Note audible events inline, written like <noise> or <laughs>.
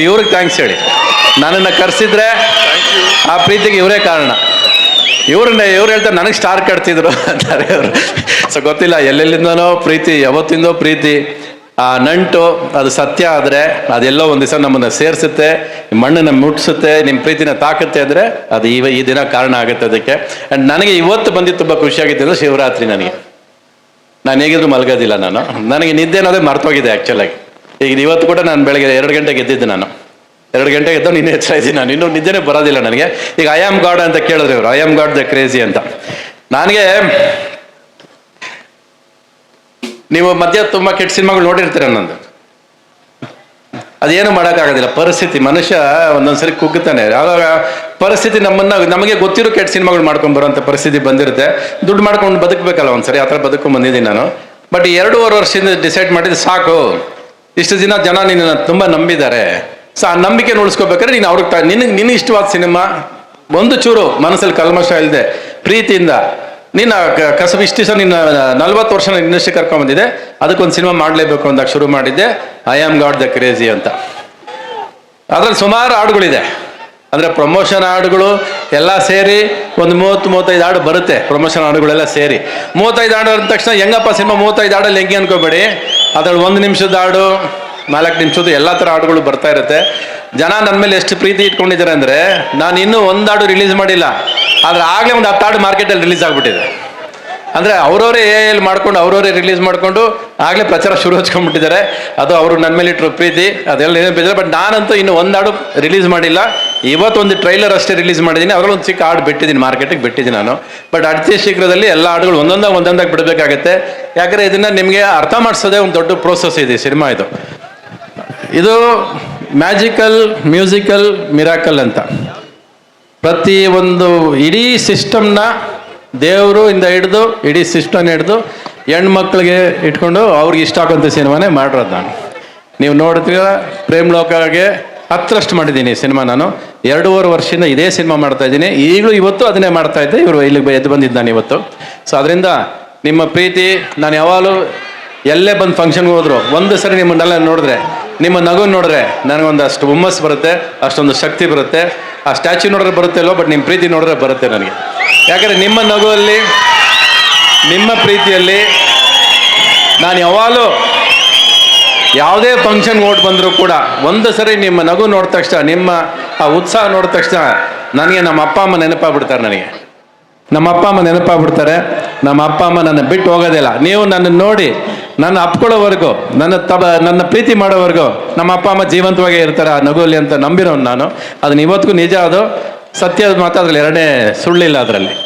ಇವ್ರಿಗೆ ಥ್ಯಾಂಕ್ಸ್ ಹೇಳಿ. ನನ್ನನ್ನು ಕರೆಸಿದ್ರೆ ಆ ಪ್ರೀತಿಗೆ ಇವರೇ ಕಾರಣ. ಇವ್ರನ್ನ, ಇವ್ರು ಹೇಳ್ತಾರೆ, ನನಗೆ ಸ್ಟಾರ್ ಕಟ್ತಿದ್ರು <laughs> ಅಂತಾರೆ ಇವರು. ಸೊ ಗೊತ್ತಿಲ್ಲ, ಎಲ್ಲೆಲ್ಲಿಂದನೋ ಪ್ರೀತಿ, ಯಾವತ್ತಿಂದೋ ಪ್ರೀತಿ. ಆ ನಂಟು, ಅದು ಸತ್ಯ ಆದರೆ ಅದೆಲ್ಲೋ ಒಂದು ದಿವಸ ನಮ್ಮನ್ನು ಸೇರಿಸುತ್ತೆ ಮಣ್ಣನ್ನು ಮುಟ್ಟಿಸುತ್ತೆ ನಿಮ್ಮ ಪ್ರೀತಿನ ತಾಕತ್ತೆ ಅಂದರೆ ಅದು ಇವ ಈ ದಿನ ಕಾರಣ ಆಗುತ್ತೆ ಅದಕ್ಕೆ. ಆ್ಯಂಡ್ ನನಗೆ ಇವತ್ತು ಬಂದಿದ್ದು ತುಂಬ ಖುಷಿಯಾಗಿತ್ತು ಅಂದರೆ ಶಿವರಾತ್ರಿ ನನಗೆ. ನಾನು ಹೇಗಿದ್ರು ಮಲಗೋದಿಲ್ಲ ನಾನು. ನನಗೆ ನಿದ್ದೆ ಅನ್ನೋದೇ ಮರ್ತೋಗಿದೆ ಆ್ಯಕ್ಚುಲಾಗಿ ಈಗ ಇವತ್ತು ಕೂಡ ನಾನು ಬೆಳಗ್ಗೆ ಎರಡು ಗಂಟೆಗೆ ಎದ್ದಿದ್ದೆ ನಾನು. ಎರಡು ಗಂಟೆಗೆ ಎದ್ದು ನಿನ್ನೆ ಎಚ್ಚರ ಇದ್ದೀನಿ. ನಾನು ಇನ್ನೂ ನಿದ್ದೆನೇ ಬರೋದಿಲ್ಲ ನನಗೆ. ಈಗ ಐ ಆಮ್ ಗಾಡ್ ಅಂತ ಕೇಳಿದ್ರು ಇವರು I am god the crazy ಅಂತ. ನನಗೆ ನೀವು ಮಧ್ಯ ತುಂಬ ಕೆಟ್ಟ ಸಿನಿಮಾಗಳು ನೋಡಿರ್ತೀರ ನಂದು. ಅದೇನು ಮಾಡೋಕ್ಕಾಗೋದಿಲ್ಲ. ಪರಿಸ್ಥಿತಿ, ಮನುಷ್ಯ ಒಂದೊಂದ್ಸರಿ ಕುಗ್ಗುತ್ತಾನೆ ಆವಾಗ ಪರಿಸ್ಥಿತಿ ನಮ್ಮನ್ನ, ನಮಗೆ ಗೊತ್ತಿರೋ ಕೆಟ್ಟ ಸಿನಿಮಾಗಳು ಮಾಡ್ಕೊಂಡು ಬರೋಂಥ ಪರಿಸ್ಥಿತಿ ಬಂದಿರುತ್ತೆ. ದುಡ್ಡು ಮಾಡ್ಕೊಂಡು ಬದುಕಬೇಕಲ್ಲ ಒಂದ್ಸರಿ, ಆ ಥರ ಬದುಕೊಂಡು ಬಂದಿದ್ದೀನಿ ನಾನು. ಬಟ್ ಎರಡೂವರೆ ವರ್ಷದಿಂದ ಡಿಸೈಡ್ ಮಾಡಿದ್ದು ಸಾಕು. ಇಷ್ಟು ದಿನ ಜನ ನಿನ್ನ ತುಂಬ ನಂಬಿದ್ದಾರೆ. ಸೊ ಆ ನಂಬಿಕೆ ಉಳಿಸ್ಕೋಬೇಕಾದ್ರೆ ನೀನು ಅವ್ರಿಗೆ ನಿನಗೆ, ನಿನ್ನ ಇಷ್ಟವಾದ ಸಿನಿಮಾ, ಒಂದು ಚೂರು ಮನಸ್ಸಲ್ಲಿ ಕಲ್ಮಶ ಇಲ್ಲದೆ ಪ್ರೀತಿಯಿಂದ ನಿನ್ನ ಇಷ್ಟು ದಿವಸ ನಿನ್ನ ನಲ್ವತ್ತು ವರ್ಷ ಇನ್ನಷ್ಟು ಕರ್ಕೊಂಬಂದಿದೆ, ಅದಕ್ಕೊಂದು ಸಿನಿಮಾ ಮಾಡಲೇಬೇಕು ಅಂದಾಗ ಶುರು ಮಾಡಿದ್ದೆ I am god the crazy ಅಂತ. ಅದ್ರಲ್ಲಿ ಸುಮಾರು ಹಾಡುಗಳಿದೆ. ಅಂದರೆ ಪ್ರಮೋಷನ್ ಹಾಡುಗಳು, ಎಲ್ಲ ಸೇರಿ ಒಂದು ಮೂವತ್ತು, ಮೂವತ್ತೈದು ಹಾಡು ಬರುತ್ತೆ ಪ್ರಮೋಷನ್ ಹಾಡುಗಳೆಲ್ಲ ಸೇರಿ. ಮೂವತ್ತೈದು ಹಾಡು ಅಂದ ತಕ್ಷಣ ಹೆಂಗಪ್ಪ ಸಿನಿಮಾ ಮೂವತ್ತೈದು ಹಾಡಲ್ಲಿ ಹೆಂಗೆ ಅನ್ಕೋಬೇಡಿ. ಅದ್ರಲ್ಲಿ ಒಂದು ನಿಮಿಷದ ಹಾಡು, ನಾಲ್ಕು ನಿಮಿಷದ್ದು ಎಲ್ಲ ಥರ ಹಾಡುಗಳು ಬರ್ತಾ ಇರುತ್ತೆ. ಜನ ನನ್ನ ಮೇಲೆ ಎಷ್ಟು ಪ್ರೀತಿ ಇಟ್ಕೊಂಡಿದ್ದಾರೆ ಅಂದರೆ, ನಾನು ಇನ್ನೂ ಒಂದು ಹಾಡು ರಿಲೀಸ್ ಮಾಡಿಲ್ಲ, ಆದರೆ ಆಗಲೇ ಒಂದು ಹತ್ತು ಹಾಡು ಮಾರ್ಕೆಟಲ್ಲಿ ರಿಲೀಸ್ ಆಗಿಬಿಟ್ಟಿದೆ. ಅಂದರೆ ಅವರವರೇ ಎ ಎಲ್ ಮಾಡ್ಕೊಂಡು, ಅವರವರೇ ರಿಲೀಸ್ ಮಾಡಿಕೊಂಡು, ಆಗಲೇ ಪ್ರಚಾರ ಶುರು ಹಚ್ಕೊಂಡ್ಬಿಟ್ಟಿದ್ದಾರೆ. ಅದು ಅವರು ನನ್ನ ಮೇಲೆ ಇಟ್ಟರು ಪ್ರೀತಿ, ಅದೆಲ್ಲ ಏನು ಬಟ್ ನಾನಂತೂ ಇನ್ನು ಒಂದು ಹಾಡು ರಿಲೀಸ್ ಮಾಡಿಲ್ಲ. ಇವತ್ತೊಂದು ಟ್ರೈಲರ್ ಅಷ್ಟೇ ರಿಲೀಸ್ ಮಾಡಿದ್ದೀನಿ ಅದರಲ್ಲಿ ಒಂದು ಚಿಕ್ಕ ಹಾಡು ಬಿಟ್ಟಿದ್ದೀನಿ ಮಾರ್ಕೆಟಿಗೆ ಬಿಟ್ಟಿದ್ದೀನಿ ನಾನು. ಬಟ್ ಅತಿ ಶೀಘ್ರದಲ್ಲಿ ಎಲ್ಲ ಹಾಡುಗಳು ಒಂದೊಂದಾಗ ಒಂದೊಂದಾಗಿ ಬಿಡಬೇಕಾಗುತ್ತೆ. ಯಾಕಂದರೆ ಇದನ್ನು ನಿಮಗೆ ಅರ್ಥ ಮಾಡಿಸೋದೇ ಒಂದು ದೊಡ್ಡ ಪ್ರೋಸೆಸ್ ಇದೆ ಸಿನಿಮಾ ಇದು. ಇದು ಮ್ಯಾಜಿಕಲ್ ಮ್ಯೂಸಿಕಲ್ ಮಿರಾಕಲ್ ಅಂತ. ಪ್ರತಿ ಒಂದು ಇಡೀ ಸಿಸ್ಟಮ್ನ ದೇವರು ಇಂದ ಹಿಡಿದು, ಇಡೀ ಸಿಸ್ಟಮ್ನ ಹಿಡಿದು ಹೆಣ್ಮಕ್ಳಿಗೆ ಇಟ್ಕೊಂಡು ಅವ್ರಿಗೆ ಇಷ್ಟ ಆಗೋಂಥ ಸಿನಿಮಾನೇ ಮಾಡಿರೋದು ನಾನು. ನೀವು ನೋಡಿದ್ರೆ ಪ್ರೇಮ್ ಲೋಕಗೆ ಹತ್ತರಷ್ಟು ಮಾಡಿದ್ದೀನಿ ಸಿನಿಮಾ ನಾನು. ಎರಡೂವರೆ ವರ್ಷದಿಂದ ಇದೇ ಸಿನಿಮಾ ಮಾಡ್ತಾ ಇದ್ದೀನಿ. ಈಗಲೂ ಇವತ್ತು ಅದನ್ನೇ ಮಾಡ್ತಾ ಇದ್ದೆ. ಇವರು ಇಲ್ಲಿಗೆ ಎದ್ದು ಬಂದಿದ್ದು ನಾನು ಇವತ್ತು. ಸೊ ಅದರಿಂದ ನಿಮ್ಮ ಪ್ರೀತಿ, ನಾನು ಯಾವಾಗಲೂ ಎಲ್ಲೇ ಬಂದು ಫಂಕ್ಷನ್ಗೆ ಹೋದ್ರು, ಒಂದು ಸರಿ ನಿಮ್ಮನ್ನೆಲ್ಲ ನೋಡಿದ್ರೆ, ನಿಮ್ಮ ನಗು ನೋಡಿದ್ರೆ ನನಗೊಂದು ಅಷ್ಟು ಹುಮ್ಮಸ್ ಬರುತ್ತೆ, ಅಷ್ಟೊಂದು ಶಕ್ತಿ ಬರುತ್ತೆ. ಆ ಸ್ಟ್ಯಾಚ್ಯೂ ನೋಡಿದ್ರೆ ಬರುತ್ತೆ ಅಲ್ವೋ ಬಟ್ ನಿಮ್ಮ ಪ್ರೀತಿ ನೋಡಿದ್ರೆ ಬರುತ್ತೆ ನನಗೆ. ಯಾಕಂದರೆ ನಿಮ್ಮ ನಗುವಲ್ಲಿ, ನಿಮ್ಮ ಪ್ರೀತಿಯಲ್ಲಿ ನಾನು ಯಾವಾಗಲೂ ಯಾವುದೇ ಫಂಕ್ಷನ್ ಓಟ್ ಬಂದರೂ ಕೂಡ ಒಂದು ಸರಿ ನಿಮ್ಮ ನಗು ನೋಡಿದ ತಕ್ಷಣ, ನಿಮ್ಮ ಆ ಉತ್ಸಾಹ ನೋಡಿದ ತಕ್ಷಣ ನನಗೆ ನಮ್ಮ ಅಪ್ಪ ಅಮ್ಮ ನೆನಪಾಗ್ಬಿಡ್ತಾರೆ ನನಗೆ. ನಮ್ಮ ಅಪ್ಪ ಅಮ್ಮ ನೆನಪಾಗ್ಬಿಡ್ತಾರೆ. ನಮ್ಮ ಅಪ್ಪ ಅಮ್ಮ ನನ್ನ ಬಿಟ್ಟು ಹೋಗೋದಿಲ್ಲ. ನೀವು ನನ್ನನ್ನು ನೋಡಿ, ನನ್ನ ಅಪ್ಕೊಳ್ಳೋವರೆಗೂ, ನನ್ನ ತಬ, ನನ್ನ ಪ್ರೀತಿ ಮಾಡೋವರೆಗೂ ನಮ್ಮ ಅಪ್ಪ ಅಮ್ಮ ಜೀವಂತವಾಗೇ ಇರ್ತಾರೆ ಆ ನಗುವಲ್ಲಿ ಅಂತ ನಂಬಿರೋನು ನಾನು. ಅದನ್ನ ಇವತ್ತಿಗೂ ನಿಜ ಅದು. ಸತ್ಯದ ಮಾತಾದ್ರಲ್ಲಿ ಎರಡನೇ ಸುಳ್ಳಿಲ್ಲ ಅದರಲ್ಲಿ.